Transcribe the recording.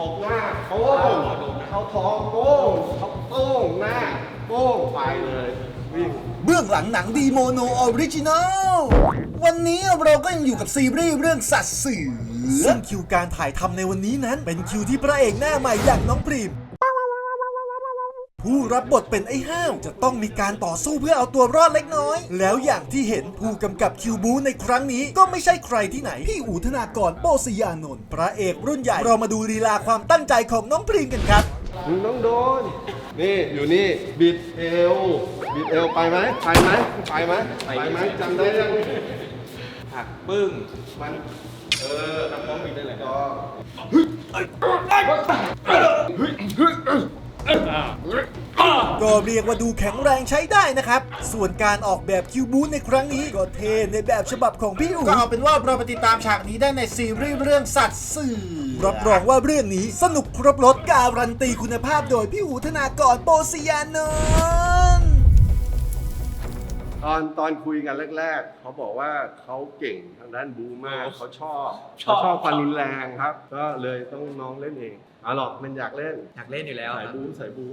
ออกหน้าโป้งเข้าท้องโป้งเข้าโป้งหน้าโป้งไปเลยวิ่งเบื้องหลังหนังดีโมโนออริจินอล วันนี้เราก็ยังอยู่กับซีรีส์เรื่องสัตว์สื่อซึ่งคิวการถ่ายทำในวันนี้นั้น เป็นคิวที่พระเอกหน้าใหม่อย่างน้องพรีม ผู้รับบทเป็นไอ้ห้าวจะต้องมีการต่อสู้เพื่อเอาตัวรอดเล็กน้อย แล้วอย่างที่เห็นผู้กำกับคิวบูในครั้งนี้ก็ไม่ใช่ใครที่ไหน พี่อูธนากรโปสยานนท์พระเอกรุ่นใหญ่เรามาดูลีลาความตั้งใจของน้องพรีมกันครับมึงต้องโดน นี่อยู่นี่บิดเอวบิดเอวไปไหมไปไหมไปไหมไปไหมจำได้ยังหักปึ้งมันเออทำพร้อมบินได้เลยก็ ก็เรียกว่าดูแข็งแรงใช้ได้นะครับ ส่วนการออกแบบคิวบูในครั้งนี้ก็เท่ในแบบฉบับของพี่อู๋ก็เอาเป็นว่าเราไปติดตามฉากนี้ได้ในซีรีส์เรื่องสัตว์สื่อรับรองว่าเรื่องนี้สนุกครบรถการันตีคุณภาพโดยพี่อู๋ธนากรโปสยานนท์ตอนตอนคุยกันแรก ๆ เขาบอกว่าเขาเก่งทางด้านบูมากเขาชอบเขาชอบความรุนแรงครับ ก็เลยต้องน้องเล่นเองอ๋อหรอกมันอยากเล่นอยากเล่นอยู่แล้วสายครับบูสายบู